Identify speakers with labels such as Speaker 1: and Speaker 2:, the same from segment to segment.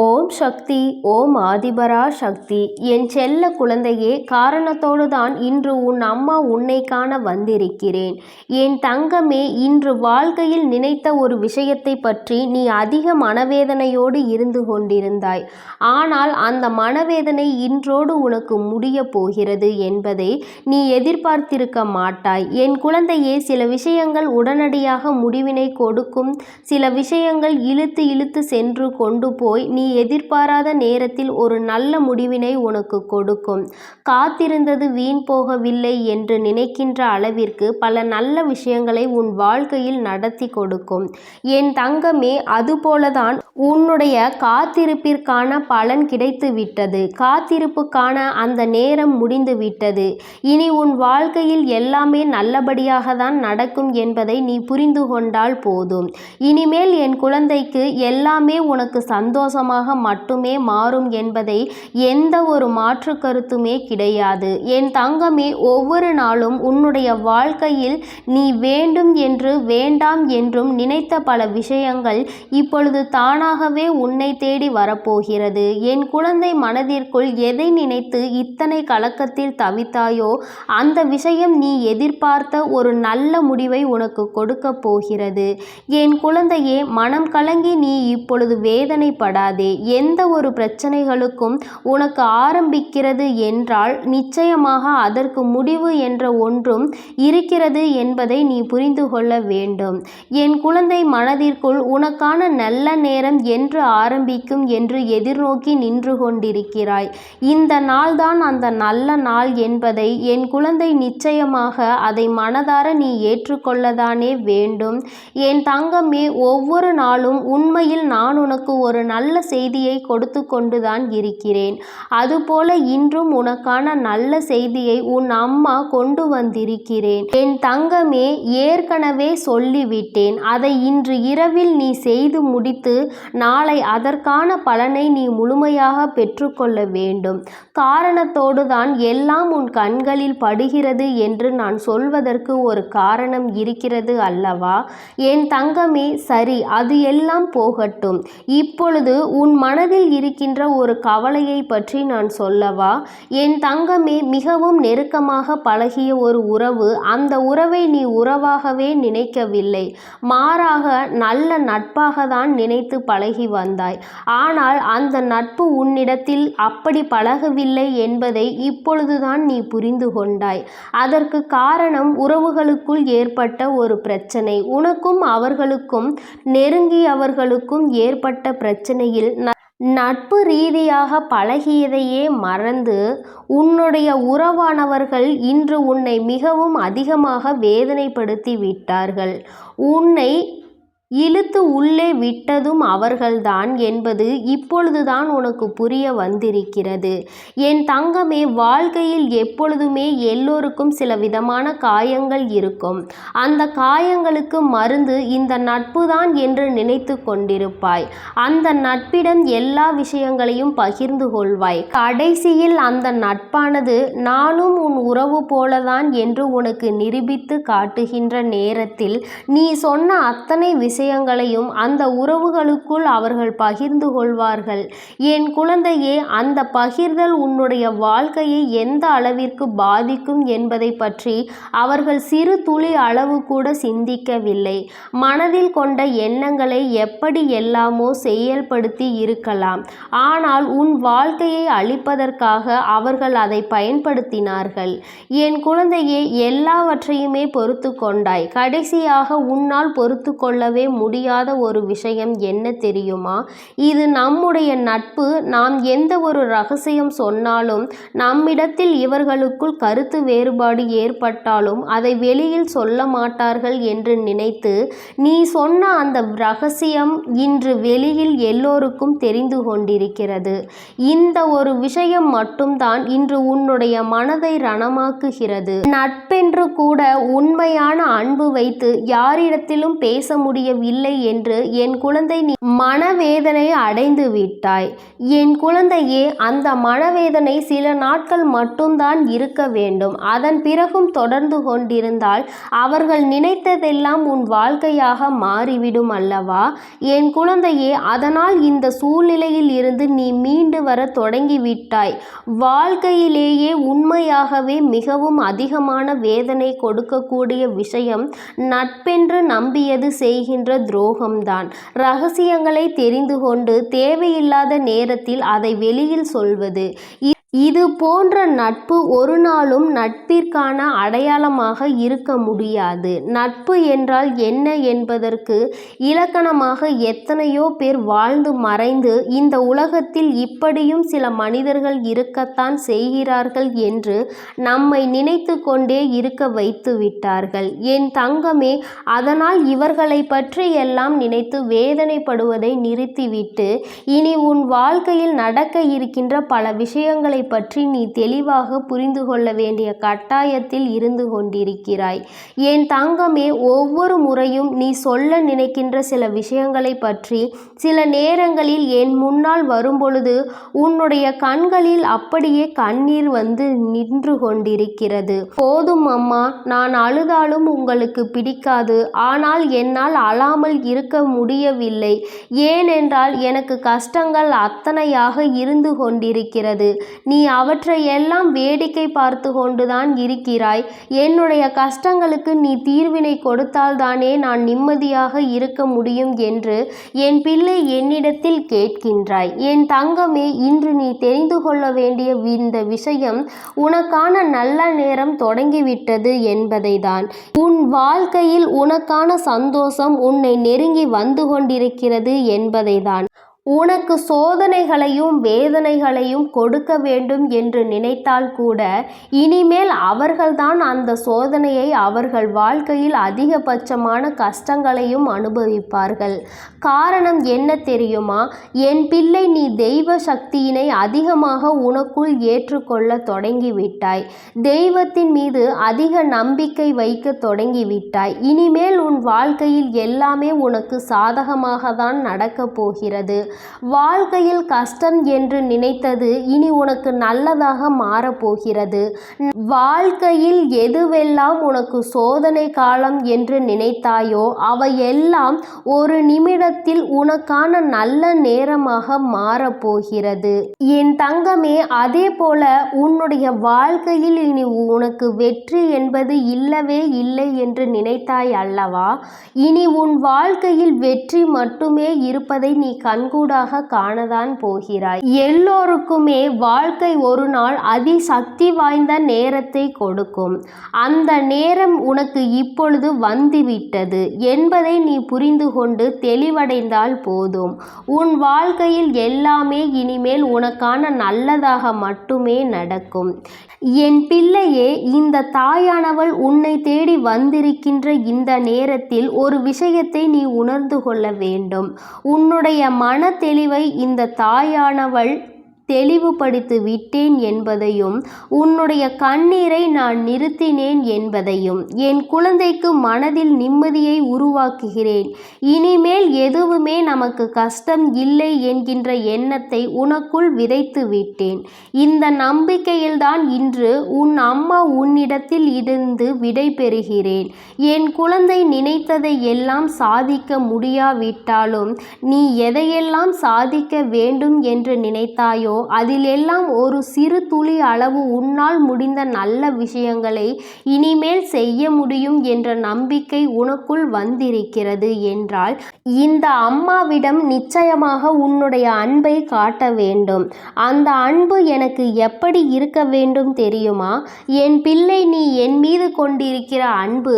Speaker 1: ஓம் சக்தி ஓம் ஆதிபரா சக்தி. என் செல்ல குழந்தையே காரணத்தோடு தான் இன்று உன் அம்மா உன்னை காண வந்திருக்கிறேன். என் தங்கமே இன்று வாழ்க்கையில் நினைத்த ஒரு விஷயத்தை பற்றி நீ அதிக மனவேதனையோடு இருந்து கொண்டிருந்தாய். ஆனால் அந்த மனவேதனை இன்றோடு உனக்கு முடிய போகிறது என்பதை நீ எதிர்பார்த்திருக்க மாட்டாய். என் குழந்தையே சில விஷயங்கள் உடனடியாக முடிவினை கொடுக்கும் சில விஷயங்கள் இழுத்து இழுத்து சென்று கொண்டு போய் நீ நீ எதிர்பாராத நேரத்தில் ஒரு நல்ல முடிவினை உனக்கு கொடுக்கும். காத்திருந்தது வீண் போகவில்லை என்று நினைக்கின்ற அளவிற்கு பல நல்ல விஷயங்களை உன் வாழ்க்கையில் நடத்தி கொடுக்கும். என் தங்கமே அதுபோலதான் உன்னுடைய காத்திருப்பிற்கான பலன் கிடைத்து விட்டது. காத்திருப்புக்கான அந்த நேரம் முடிந்து விட்டது. இனி உன் வாழ்க்கையில் எல்லாமே நல்லபடியாக தான் நடக்கும் என்பதை நீ புரிந்து கொண்டால் போதும். இனிமேல் என் குழந்தைக்கு எல்லாமே உனக்கு சந்தோஷம் சந்தோஷமாக மட்டுமே மாறும் என்பதை எந்த ஒரு மாற்று கருத்துமே கிடையாது. என் தங்கமே ஒவ்வொரு நாளும் உன்னுடைய வாழ்க்கையில் நீ வேண்டும் என்று வேண்டாம் என்றும் நினைத்த பல விஷயங்கள் இப்பொழுது தானாகவே உன்னை தேடி வரப்போகிறது. என் குழந்தை மனதிற்குள் எதை நினைத்து இத்தனை கலக்கத்தில் தவித்தாயோ அந்த விஷயம் நீ எதிர்பார்த்த ஒரு நல்ல முடிவை உனக்கு கொடுக்க போகிறது. என் குழந்தையே மனம் கலங்கி நீ இப்பொழுது வேதனைப்படாது. எந்த ஒரு பிரச்சனைகளுக்கும் உனக்கு ஆரம்பிக்கிறது என்றால் நிச்சயமாக அதற்கு முடிவு என்ற ஒன்றும் இருக்கிறது என்பதை நீ புரிந்து கொள்ள வேண்டும். என் குழந்தை மனதிற்குள் உனக்கான நல்ல நேரம் என்று ஆரம்பிக்கும் என்று எதிர்நோக்கி நின்று கொண்டிருக்கிறாய். இந்த நாள்தான் அந்த நல்ல நாள் என்பதை என் குழந்தை நிச்சயமாக அதை மனதார நீ ஏற்றுக்கொள்ளதானே வேண்டும். என் தங்கமே ஒவ்வொரு நாளும் உண்மையில் நான் உனக்கு ஒரு நல்ல செய்தியை கொடுத்து கொண்டுதான் இருக்கிறேன். அதுபோல இன்றும் உனக்கான நல்ல செய்தியை உன் அம்மா கொண்டு வந்திருக்கிறேன். என் தங்கமே ஏற்கனவே சொல்லிவிட்டேன். அதை இன்று இரவில் நீ செய்து முடித்து நாளை அதற்கான பலனை நீ முழுமையாக பெற்றுக்கொள்ள வேண்டும். காரணத்தோடு தான் எல்லாம் உன் கண்களில் படுகிறது என்று நான் சொல்வதற்கு ஒரு காரணம் இருக்கிறது அல்லவா? என் தங்கமே சரி அது எல்லாம் போகட்டும். இப்பொழுது உன் மனதில் இருக்கின்ற ஒரு கவலையை பற்றி நான் சொல்லவா? என் தங்கமே மிகவும் நெருக்கமாக பழகிய ஒரு உறவு அந்த உறவை நீ உறவாகவே நினைக்கவில்லை. மாறாக நல்ல நட்பாக தான் நினைத்து பழகி வந்தாய். ஆனால் அந்த நட்பு உன்னிடத்தில் அப்படி பழகவில்லை என்பதை இப்பொழுதுதான் நீ புரிந்து கொண்டாய். அதற்கு காரணம் உறவுகளுக்குள் ஏற்பட்ட ஒரு பிரச்சனை. உனக்கும் அவர்களுக்கும் நெருங்கியவர்களுக்கும் ஏற்பட்ட பிரச்சனையில் ந- நட்பு ரீதியாக பழகியதையே மறந்து உன்னுடைய உறவானவர்கள் இன்று உன்னை மிகவும் அதிகமாக வேதனைப்படுத்தி விட்டார்கள். உன்னை இழுத்து உள்ளே விட்டதும் அவர்கள்தான் என்பது இப்பொழுதுதான் உனக்கு புரிய வந்திருக்கிறது. என் தங்கமே வாழ்க்கையில் எப்பொழுதுமே எல்லோருக்கும் சில விதமான காயங்கள் இருக்கும். அந்த காயங்களுக்கு மருந்து இந்த நட்பு தான் என்று நினைத்து கொண்டிருப்பாய். அந்த நட்பிடம் எல்லா விஷயங்களையும் பகிர்ந்து கொள்வாய். கடைசியில் அந்த நட்பானது நானும் உன் உறவு போலதான் என்று உனக்கு நிரூபித்து காட்டுகின்ற நேரத்தில் நீ சொன்ன அத்தனை விஷயங்களையும் அந்த உறவுகளுக்குள் அவர்கள் பகிர்ந்து கொள்வார்கள். என் குழந்தையே அந்த பகிர்தல் உன்னுடைய வாழ்க்கையை எந்த அளவிற்கு பாதிக்கும் என்பதை பற்றி அவர்கள் சிறு துளி அளவு கூட சிந்திக்கவில்லை. மனதில் கொண்ட எண்ணங்களை எப்படி எல்லாமோ செயல்படுத்தி இருக்கலாம். ஆனால் உன் வாழ்க்கையை அழிப்பதற்காக அவர்கள் அதை பயன்படுத்தினார்கள். என் குழந்தையே எல்லாவற்றையுமே பொறுத்து கொண்டாய். கடைசியாக உன்னால் பொறுத்து கொள்ளவே முடியாத ஒரு விஷயம் என்ன தெரியுமா? இது நம்முடைய நட்பு. நாம் எந்த ஒரு ரகசியம் சொன்னாலும் நம்மிடத்தில் இவர்களுக்குள் கருத்து வேறுபாடு ஏற்பட்டாலும் அதை வெளியில் சொல்ல மாட்டார்கள் என்று நினைத்து நீ சொன்ன அந்த ரகசியம் இன்று வெளியில் எல்லோருக்கும் தெரிந்து கொண்டிருக்கிறது. இந்த ஒரு விஷயம் மட்டும்தான் இன்று உன்னுடைய மனதை ரணமாக்குகிறது. நட்பென்று கூட உண்மையான அன்பு வைத்து யாரிடத்திலும் பேச முடிய இல்லை என்று என் குழந்தை நீ மனவேதனை அடைந்து விட்டாய். என் குழந்தையே அந்த மனவேதனை சில நாட்கள் மட்டும்தான் இருக்க வேண்டும். அதன் பிறகும் தொடர்ந்து கொண்டிருந்தால் அவர்கள் நினைத்ததெல்லாம் உன் வாழ்க்கையாக மாறிவிடும் அல்லவா? என் குழந்தையே அதனால் இந்த சூழ்நிலையில் இருந்து நீ மீண்டு வர தொடங்கிவிட்டாய் வாழ்க்கையிலேயே உண்மையாகவே மிகவும் அதிகமான வேதனை கொடுக்கக்கூடிய விஷயம் நட்பென்று நம்பியது செய்கின்ற துரோகம்தான் ரகசியங்களை தெரிந்து கொண்டு தேவையில்லாத நேரத்தில் அதை வெளியில் சொல்வது. இது போன்ற நட்பு ஒரு நாளும் நட்பிற்கான அடையாளமாக இருக்க முடியாது. நட்பு என்றால் என்ன என்பதற்கு இலக்கணமாக எத்தனையோ பேர் வாழ்ந்து மறைந்து இந்த உலகத்தில் இப்படியும் சில மனிதர்கள் இருக்கத்தான் செய்கிறார்கள் என்று நம்மை நினைத்து கொண்டே இருக்க வைத்து விட்டார்கள். என் தங்கமே அதனால் இவர்களை பற்றி எல்லாம் நினைத்து வேதனைப்படுவதை நிறுத்திவிட்டு இனி உன் வாழ்க்கையில் நடக்க இருக்கின்ற பல விஷயங்களை பற்றி நீ தெளிவாக புரிந்து கொள்ள வேண்டிய கட்டாயத்தில் இருந்து கொண்டிருக்கிறாய். என் தங்கமே ஒவ்வொரு முறையும் நீ சொல்ல நினைக்கின்ற சில விஷயங்களை பற்றி சில நேரங்களில் என் முன்னால் வரும்பொழுது உன்னுடைய கண்களில் அப்படியே கண்ணீர் வந்து நின்று கொண்டிருக்கிறது. போதும் அம்மா நான் அழுதாலும் உங்களுக்கு பிடிக்காது. ஆனால் என்னால் அழாமல் இருக்க முடியவில்லை. ஏனென்றால் எனக்கு கஷ்டங்கள் அத்தனையாக இருந்து கொண்டிருக்கிறது. நீ அவற்றையெல்லாம் வேடிக்கை பார்த்து கொண்டுதான் இருக்கிறாய். என்னுடைய கஷ்டங்களுக்கு நீ தீர்வினை கொடுத்தால்தானே நான் நிம்மதியாக இருக்க முடியும் என்று என் பிள்ளை என்னிடத்தில் கேட்கின்றாய். என் தங்கமே இன்று நீ தெரிந்து கொள்ள வேண்டிய இந்த விஷயம் உனக்கான நல்ல நேரம் தொடங்கிவிட்டது என்பதைதான். உன் வாழ்க்கையில் உனக்கான சந்தோஷம் உன்னை நெருங்கி வந்து கொண்டிருக்கிறது என்பதைதான். உனக்கு சோதனைகளையும் வேதனைகளையும் கொடுக்க வேண்டும் என்று நினைத்தால் கூட இனிமேல் அவர்கள்தான் அந்த சோதனையை அவர்கள் வாழ்க்கையில் அதிகபட்சமான கஷ்டங்களையும் அனுபவிப்பார்கள். காரணம் என்ன தெரியுமா? என் பிள்ளை நீ தெய்வ சக்தியினை அதிகமாக உனக்குள் ஏற்றுக்கொள்ள தொடங்கிவிட்டாய். தெய்வத்தின் மீது அதிக நம்பிக்கை வைக்க தொடங்கிவிட்டாய். இனிமேல் உன் வாழ்க்கையில் எல்லாமே உனக்கு சாதகமாக தான் நடக்கப் போகிறது. வாழ்க்கையில் கஷ்டம் என்று நினைத்தது இனி உனக்கு நல்லதாக மாறப்போகிறது. வாழ்க்கையில் எதுவெல்லாம் உனக்கு சோதனை காலம் என்று நினைத்தாயோ அவையெல்லாம் ஒரு நிமிடத்தில் உனக்கான நல்ல நேரமாக மாறப்போகிறது. என் தங்கமே அதே போல உன்னுடைய வாழ்க்கையில் இனி உனக்கு வெற்றி என்பது இல்லவே இல்லை என்று நினைத்தாய் அல்லவா? இனி உன் வாழ்க்கையில் வெற்றி மட்டுமே இருப்பதை நீ கண்கூடாக காணதான் போகிறாய். எல்லோருக்குமே வாழ்க்கை ஒரு நாள் அதிசக்தி வாய்ந்த நேரத்தை கொடுக்கும். அந்த நேரம் உனக்கு இப்பொழுது வந்துவிட்டது என்பதை நீ புரிந்து கொண்டு தெளிவடைந்தால் போதும். உன் வாழ்க்கையில் எல்லாமே இனிமேல் உனக்கான நல்லதாக மட்டுமே நடக்கும். என் பிள்ளையே இந்த தாயானவள் உன்னை தேடி வந்திருக்கின்ற இந்த நேரத்தில் ஒரு விஷயத்தை நீ உணர்ந்து கொள்ள வேண்டும். உன்னுடைய மன தெளிவை இந்த தாயானவள் தெளிவுபடுத்தி விட்டேன் என்பதையும் உன்னுடைய கண்ணீரை நான் நிறுத்தினேன் என்பதையும் என் குழந்தைக்கு மனதில் நிம்மதியை உருவாக்குகிறேன். இனிமேல் எதுவுமே நமக்கு கஷ்டம் இல்லை என்கின்ற எண்ணத்தை உனக்குள் விதைத்து விட்டேன் இந்த நம்பிக்கையில்தான் இன்று உன் அம்மா உன்னிடத்தில் இருந்து விடை பெறுகிறேன். என் குழந்தை நினைத்ததை எல்லாம் சாதிக்க முடியாவிட்டாலும் நீ எதையெல்லாம் சாதிக்க வேண்டும் என்று நினைத்தாயோ அதிலெல்லாம் ஒரு சிறு துளி அளவு உன்னால் முடிந்த நல்ல விஷயங்களை இனிமேல் செய்ய முடியும் என்ற நம்பிக்கை உனக்குள் வந்திருக்கிறது என்றால் இந்த அம்மாவிடம் நிச்சயமாக உன்னுடைய அன்பை காட்ட வேண்டும். அந்த அன்பு எனக்கு எப்படி இருக்க வேண்டும் தெரியுமா? என் பிள்ளை நீ என் மீது கொண்டிருக்கிற அன்பு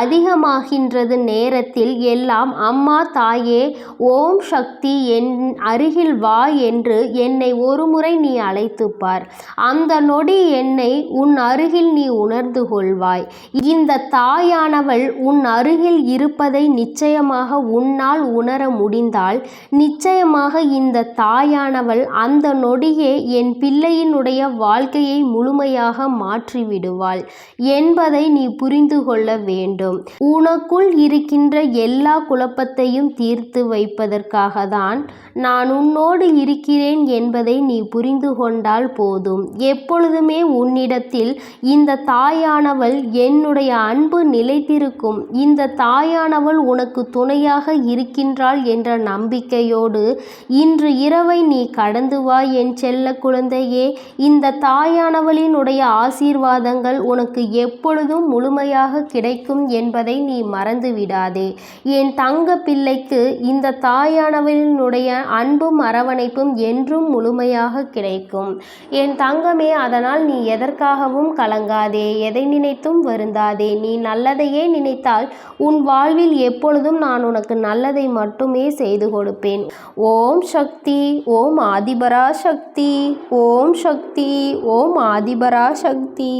Speaker 1: அதிகமாகின்றது நேரத்தில் எல்லாம் அம்மா தாயே ஓம் சக்தி என் அருகில் வா என்று என்னை ஒருமுறை நீ அழைத்துப் பார். அந்த நொடி என்னை உன் அருகில் நீ உணர்ந்து கொள்வாய். இந்த தாயானவள் உன் அருகில் இருப்பதை நிச்சயமாக உன்னால் உணர முடிந்தால் நிச்சயமாக இந்த தாயானவள் அந்த நொடியே என் பிள்ளையினுடைய வாழ்க்கையை முழுமையாக மாற்றிவிடுவாள் என்பதை நீ புரிந்து கொள்ள வேண்டும். உனக்குள் இருக்கின்ற எல்லா குழப்பத்தையும் தீர்த்து வைப்பதற்காக தான் நான் உன்னோடு இருக்கிறேன் என்பதை நீ புரிந்து கொண்டால் போதும். எப்பொழுதுமே உன்னிடத்தில் இந்த தாயானவள் என்னுடைய அன்பு நிலைத்திருக்கும். இந்த தாயானவள் உனக்கு துணையாக இருக்கின்றாள் என்ற நம்பிக்கையோடு இன்று இரவை நீ கடந்து வா என் செல்ல குழந்தையே. இந்த தாயானவளினுடைய ஆசீர்வாதங்கள் உனக்கு எப்பொழுதும் முழுமையாக கிடைக்கும் என்பதை நீ மறந்து விடாதே. என் தங்க பிள்ளைக்கு இந்த தாயானவளினுடைய அன்பும் அரவணைப்பும் என்றும் சுவையாக கிடைக்கும். என் தங்கமே அதனால் நீ எதற்காகவும் கலங்காதே எதை நினைத்தும் வருந்தாதே. நீ நல்லதையே நினைத்தால் உன் வாழ்வில் எப்பொழுதும் நான் உனக்கு நல்லதை மட்டுமே செய்து கொடுப்பேன். ஓம் சக்தி ஓம் ஆதிபரா சக்தி ஓம் சக்தி ஓம் ஆதிபரா சக்தி